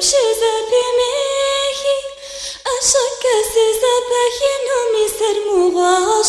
size bimehi Aşaka size pehinu miser muğa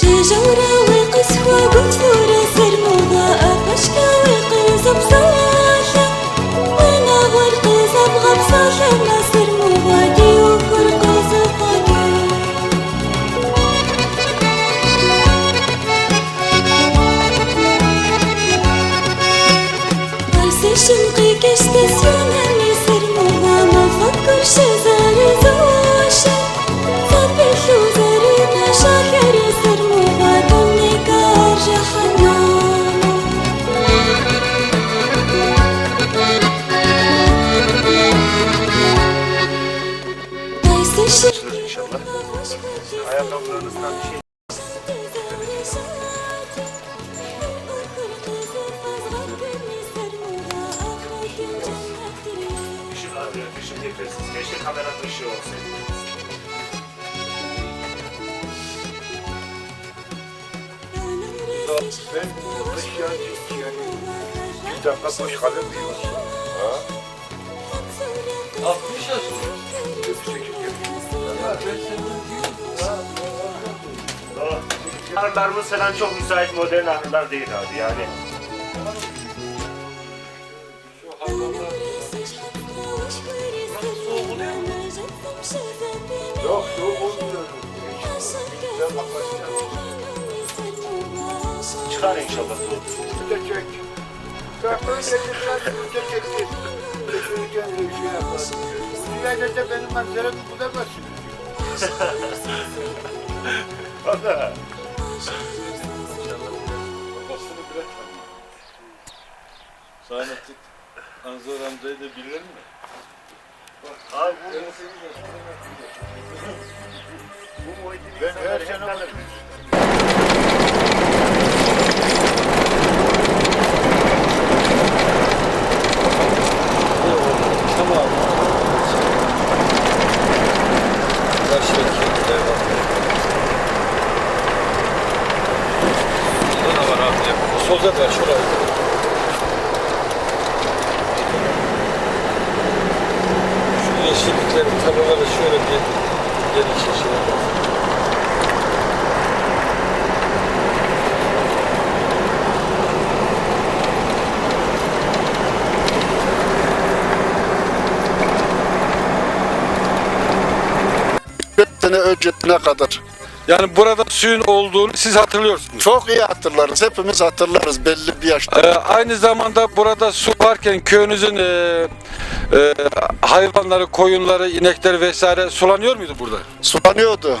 شجرة والقسوة بطفورة سر مضاءة فشكة أفشكا وقزبزورة Ayakkabılarınızdan bir şey ışık alıyor. Işık yetersiz. Keşke kameranın ışığı olsaydı. Ben kış yani yani bir dakika boş kalır mıyım? Ha? 60 yaşında. 48 yaşında. Ya ben Doğru. Ahırlarımız falan çok müsait modern ahırlar değil abi yani. Yok soğuk olmuyor. Çıkar inşallah. Gidecek. Ben böyle gidecek. Gidecek. Götüreceğim bir şey yaparım. Dünyada da benim manzaramı bulamazsın. Valla. babasını tanımıyor. Sahnetlik Anzor amcayı da bilir mi? Abi bu, 58 yaşında emekli. bu muhitini Ben her sene abi. Solda da şurada. Şu yeşilliklerin tarlaları şöyle bir geniş. Bir sene öncesine kadar. Yani burada suyun olduğunu siz hatırlıyorsunuz. Çok iyi hatırlarız. Hepimiz hatırlarız belli bir yaşta. Ee, aynı zamanda burada su varken köyünüzün e, e, hayvanları, koyunları, inekleri vesaire sulanıyor muydu burada? Sulanıyordu.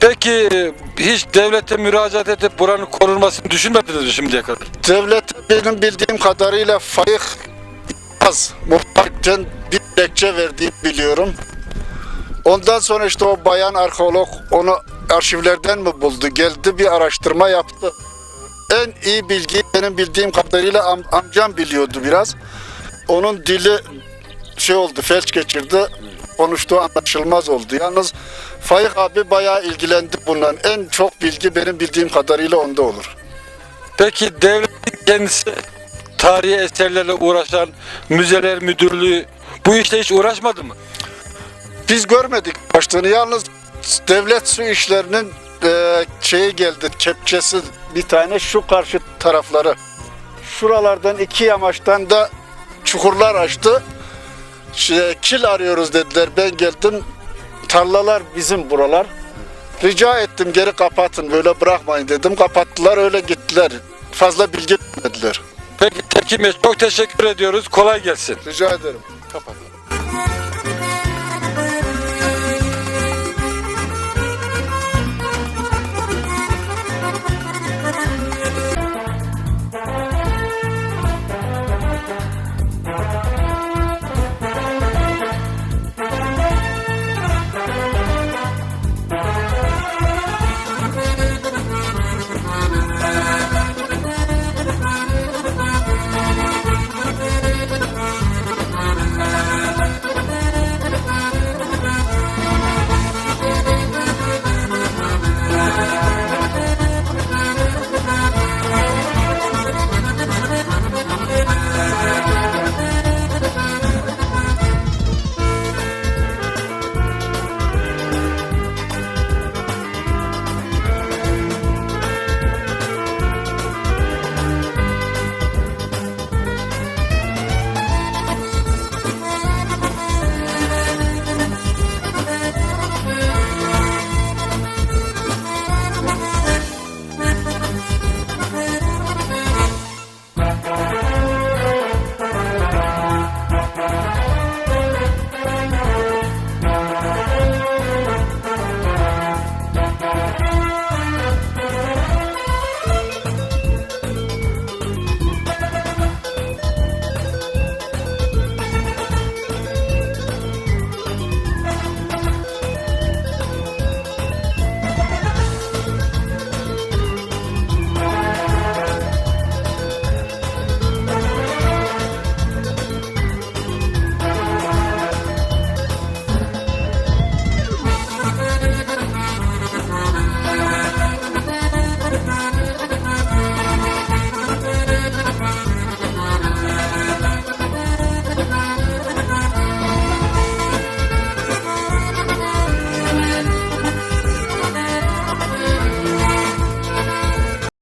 Peki hiç devlete müracaat edip buranın korunmasını düşünmediniz mi şimdiye kadar? Devlet benim bildiğim kadarıyla fayık az. Muhtarken bir dilekçe verdiğini biliyorum. Ondan sonra işte o bayan arkeolog onu arşivlerden mi buldu? Geldi bir araştırma yaptı. En iyi bilgi benim bildiğim kadarıyla am- amcam biliyordu biraz. Onun dili şey oldu, felç geçirdi. Konuştuğu anlaşılmaz oldu. Yalnız Faik abi bayağı ilgilendi bundan. En çok bilgi benim bildiğim kadarıyla onda olur. Peki devletin kendisi tarihi eserlerle uğraşan müzeler müdürlüğü bu işle hiç uğraşmadı mı? Biz görmedik başlığını. Yalnız devlet su işlerinin e, şeyi geldi, kepçesi bir tane şu karşı tarafları. Şuralardan iki yamaçtan da çukurlar açtı. Şey, kil arıyoruz dediler. Ben geldim. Tarlalar bizim buralar. Rica ettim geri kapatın böyle bırakmayın dedim. Kapattılar öyle gittiler. Fazla bilgi vermediler. Peki Tekin Bey çok teşekkür ediyoruz. Kolay gelsin. Rica ederim. Kapat. Thank